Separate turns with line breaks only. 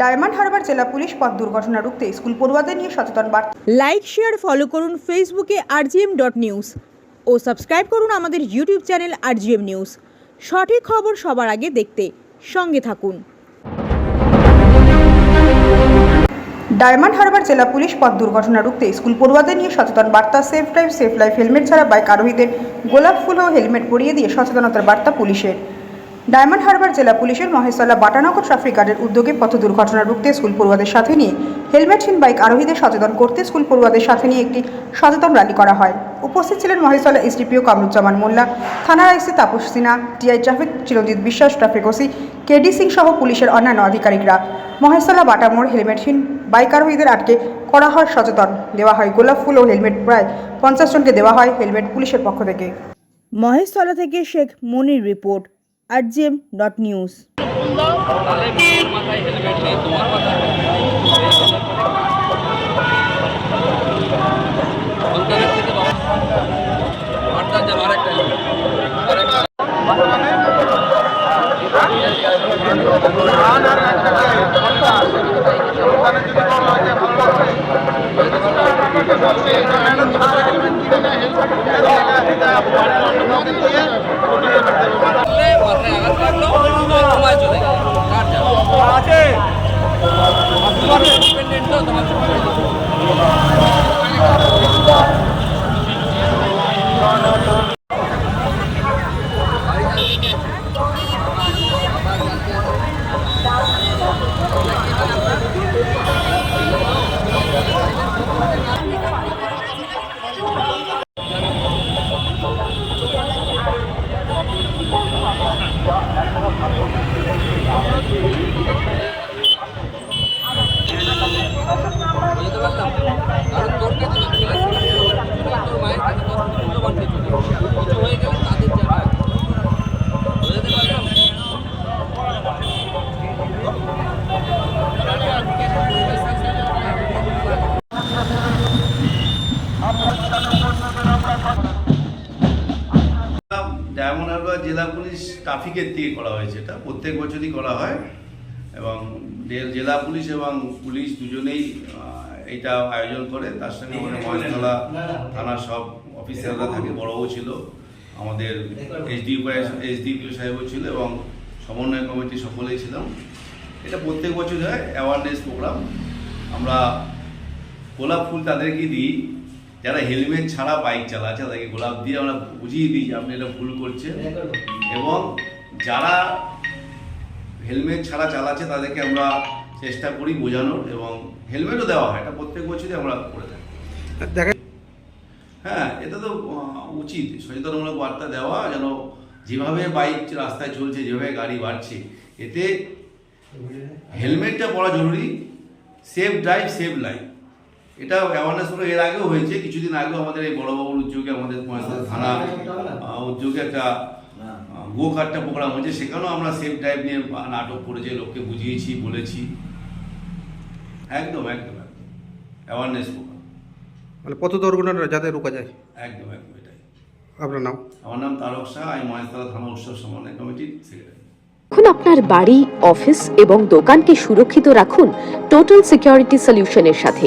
Diamond Harbour জেলা police পথ দুর্ঘটনা রুখতে স্কুল পড়ুয়াদের নিয়ে সচেতন বার্তা।
লাইক শেয়ার ফলো করুন ফেসবুকে আরজিএম ডট নিউজ ও সাবস্ক্রাইব করুন আমাদের ইউটিউব চ্যানেল আরজিএম নিউজ সঠিক খবর সবার আগে দেখতে সঙ্গে থাকুন।
ডায়মন্ড হারবার জেলা পুলিশ পথ দুর্ঘটনা রুখতে স্কুল পড়ুয়াদের নিয়ে সচেতন বার্তা safe drive safe life helmet ছাড়া বাইক আরোহীদের গোলাপ ফুল ও হেলমেট পরিয়ে দিয়ে সচেতনতার বার্তা পুলিশের। ডায়মন্ড হারবার জেলা পুলিশের মহেশতলা বাটানগর ট্রাফিক গার্ডের উদ্যোগে পথ দুর্ঘটনা রুখতে স্কুল পড়ুয়াদের সাথে নিয়ে হেলমেটহীন বাইক আরোহীদের সচেতন করতে স্কুল পড়ুয়াদের সাথে নিয়ে একটি সচেতন র্যালি করা হয়। উপস্থিত ছিলেন মহেশতলা এসডিপিও কামরুজ্জামান মোল্লা, থানার IC Tapas Sinha, TI traffic Chiranjit Biswas, traffic OC KD Singh সহ পুলিশের অন্যান্য আধিকারিকরা। মহেশতলা বাটামোড় হেলমেটহীন বাইক আরোহীদের আটকে করা হয় সচেতন। দেওয়া হয় গোলাপ ফুল ও হেলমেট প্রায় পঞ্চাশ জনকে দেওয়া হয় হেলমেট পুলিশের পক্ষ থেকে।
মহেশতলা থেকে Sheikh Monir report. RGM dot news
তাহলে তোর কারণ তোর কাছে তোর মায়ের কাছে দশ মূল্যবান কিছু
ডায়মন্ড হারবার জেলা পুলিশ ট্রাফিকের থেকে করা হয়েছে এটা প্রত্যেক বছরই করা হয় এবং জেলা পুলিশ এবং পুলিশ দুজনেই এইটা আয়োজন করে। তার সঙ্গে আমাদের মহেশতলা থানার সব অফিসাররা থাকে, বড়ও ছিল। আমাদের এসডিপিও এসডিপিও সাহেবও ছিল এবং সমন্বয় কমিটি সকলেই ছিলাম। এটা প্রত্যেক বছর হয়। অ্যাওয়ারনেস প্রোগ্রাম আমরা গোলাপ ফুল তাদেরকে দিই। যারা হেলমেট ছাড়া বাইক চালাচ্ছে তাদেরকে গোলাপ দিয়ে আমরা বুঝিয়ে দিই যে আপনি এটা ভুল করছেন। এবং যারা হেলমেট ছাড়া চালাচ্ছে তাদেরকে আমরা চেষ্টা করি বোঝানোর এবং হেলমেটও দেওয়া হয় এটা প্রত্যেক বছরই আমরা করে থাকি। হ্যাঁ এটা তো উচিত। সচেতনমূলক বার্তা দেওয়া যেন যেভাবে বাইক রাস্তায় চলছে যেভাবে গাড়ি বাড়ছে এতে হেলমেটটা পরা জরুরি। Safe drive safe life. এটা অ্যাওয়ারনেস হলো। এর আগেও হয়েছে কিছুদিন আগেও আমাদের এই বড়বাবুর উদ্যোগে আমাদের মহেশতলা থানা আহ, উদ্যোগে একটা গো কার্টটা প্রোগ্রাম হয়েছে। সেখানেও আমরা সেফ ড্রাইভ নিয়ে নাটক করেছি লোককে বুঝিয়েছি বলেছি। একদম একদম একদম। অ্যাওয়ারনেস প্রোগ্রাম
মানে পথ দুর্ঘটনা যাতে রোকা যায়।
একদম একদম এটাই।
আপনার নাম?
আমার নাম তারক শাহ আমি মহেশতলা থানা উৎসব সমন্বয় কমিটির সেক্রেটারি
এখন আপনার বাড়ি অফিস এবং দোকানকে সুরক্ষিত রাখুন টোটাল সিকিউরিটি সলিউশনের সাথে।